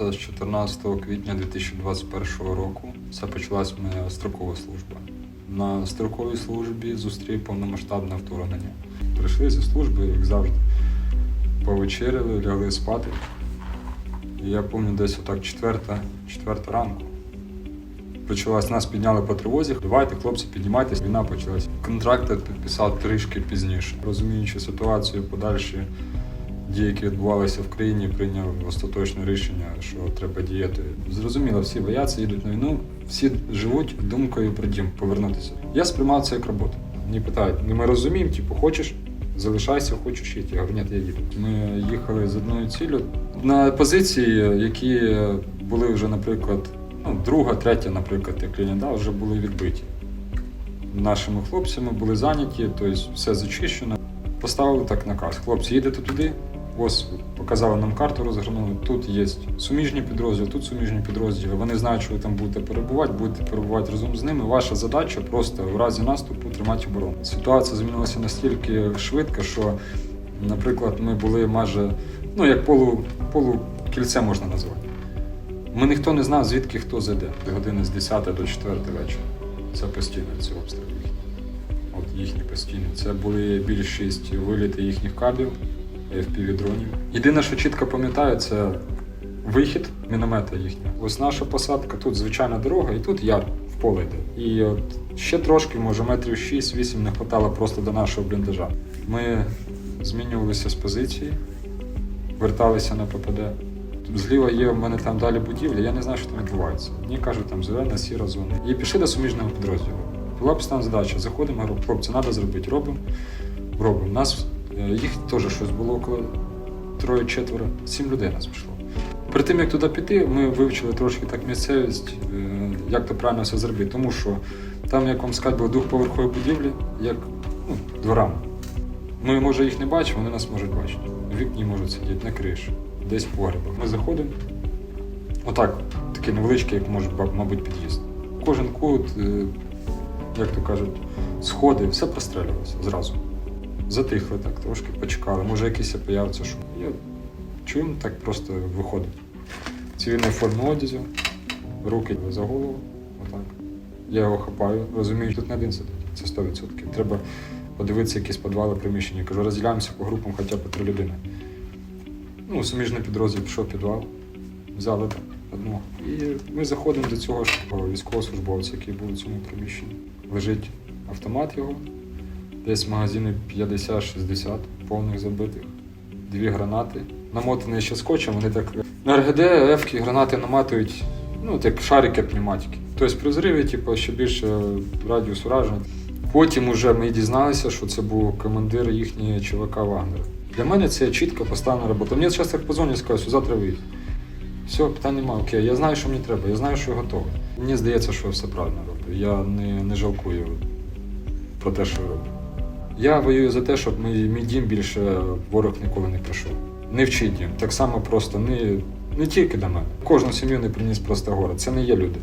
З 14 квітня 2021 року це почалась моя строкова служба. На строковій службі зустрів повномасштабне вторгнення. Прийшли зі служби, як завжди, повечеряли, лягли спати. Я пам'ятаю, десь отак четверта, четверта ранку. Почалась, нас підняли по тривозі. Давайте, хлопці, піднімайтесь, війна почалась. Контракт підписав трішки пізніше. Розуміючи ситуацію, подальші дії, які відбувалися в країні, прийняв остаточне рішення, що треба діяти. Зрозуміло, всі бояться, їдуть на війну, всі живуть думкою про дім повернутися. Я сприймав це як роботу. Мені питають, ну ми розуміємо, типу, хочеш, залишайся, хочеш їти. Я говорю, ні, я їду. Ми їхали з одною ціллю на позиції, які були вже, наприклад, ну, друга, третя, наприклад, як лінія, да, вже були відбиті. Нашими хлопцями були зайняті, тобто все зачищено. Поставили так наказ. Хлопці, їдете туди. Ось показали нам карту, розгорнули. Тут є суміжні підрозділи, тут суміжні підрозділи. Вони знають, що ви там будете перебувати, будете перебувати разом з ними. Ваша задача просто в разі наступу тримати оборону. Ситуація змінилася настільки швидко, що, наприклад, ми були майже ну як полу, полукільце можна назвати. Ми ніхто не знав, звідки хто зайде. Години з 10 до 4 вечора. Це постійно ці обстріли. От їхні постійні. Це були більшість виліти їхніх кабів, FPV-дронів. Єдине, що чітко пам'ятаю, це вихід міномета їхнього. Ось наша посадка, тут звичайна дорога, і тут яр в поле йде. І от ще трошки, може, метрів 6-8 не хватало просто до нашого бліндажа. Ми змінювалися з позиції, верталися на ППД. Зліва є в мене там далі будівля, я не знаю, що там відбувається. Мені кажуть, там зелена, сіра зона. І пішли до суміжного підрозділу. Була поставлена задача, заходимо, хлопці, треба зробити, робимо, робимо. Нас, їх теж щось було около троє-четверо, сім людей нас пішло. Перед тим, як туди піти, ми вивчили трошки так місцевість, е, як то правильно все зробити. Тому що там, як вам сказати, були двохповерхові будівлі, як ну, дворами. Ми, може, їх не бачимо, вони нас можуть бачити. Вікні можуть сидіти на криші, десь в погребах. Ми заходимо. Отак, такий невеличкий, як може, мабуть, під'їзд. Кожен кут, е, як то кажуть, сходи, все прострелювалося зразу. Затихли так, трошки почекали. Може, якийсь появиться шум. Я чуємо, так просто виходить. В цивільній формі одязі, руки за голову, отак. Я його хапаю, розумію, тут не один сидить, це 100%. Треба подивитися якісь підвали приміщення. Кажу, розділяємося по групам хоча б по три людини. Ну, суміжний підрозділ пішов підвал, взяли одного. І ми заходимо до цього ж військовослужбовця, який був у цьому приміщенні. Лежить автомат його, десь магазини 50-60 повних забитих, дві гранати. Намотані ще скотчем, вони так на РГД, Ф-ки гранати наматують, ну, от як шарики пневматики. Тобто при зриві, типу, ще більше радіус ураження. Потім уже ми дізналися, що це був командир їхньої ЧВК Вагнера. Для мене це чітко поставлена робота. Мені зараз так позвонять, скажуть, що завтра виїдь. Все, питань немає, окей, я знаю, що мені треба, я знаю, що я готовий. Мені здається, що я все правильно роблю. Я не, не жалкую про те, що роблю. Я воюю за те, щоб мій, мій дім більше ворог ніколи не прийшов. Не вчить дім. Так само просто не, не тільки до мене. Кожну сім'ю не приніс просто город. Це не є люди.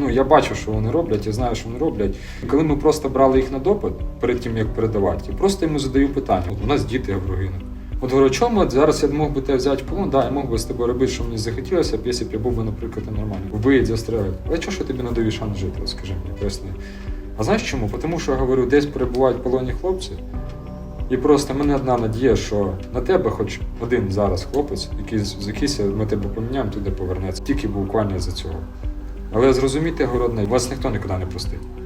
Ну, я бачу, що вони роблять, я знаю, що вони роблять. Коли ми просто брали їх на допит перед тим, як передавати, я просто йому задаю питання. От у нас діти героїни. От говорю, чому от зараз я мог би тебе взяти полон, да, я мог би з тобою робити, що мені захотілося б, якщо б я був би, наприклад, нормально. Вбиють, застрелять. Але чого ж я тобі не даю шанс жити, скажи мені, поясни. А знаєш чому? Тому що я говорю, десь перебувають в полоні хлопці, і просто мене одна надія, що на тебе хоч один зараз хлопець, який з ми тебе поміняємо, туди повернеться. Тільки буквально за цього. Але зрозумійте, городне, вас ніхто нікуди не простить.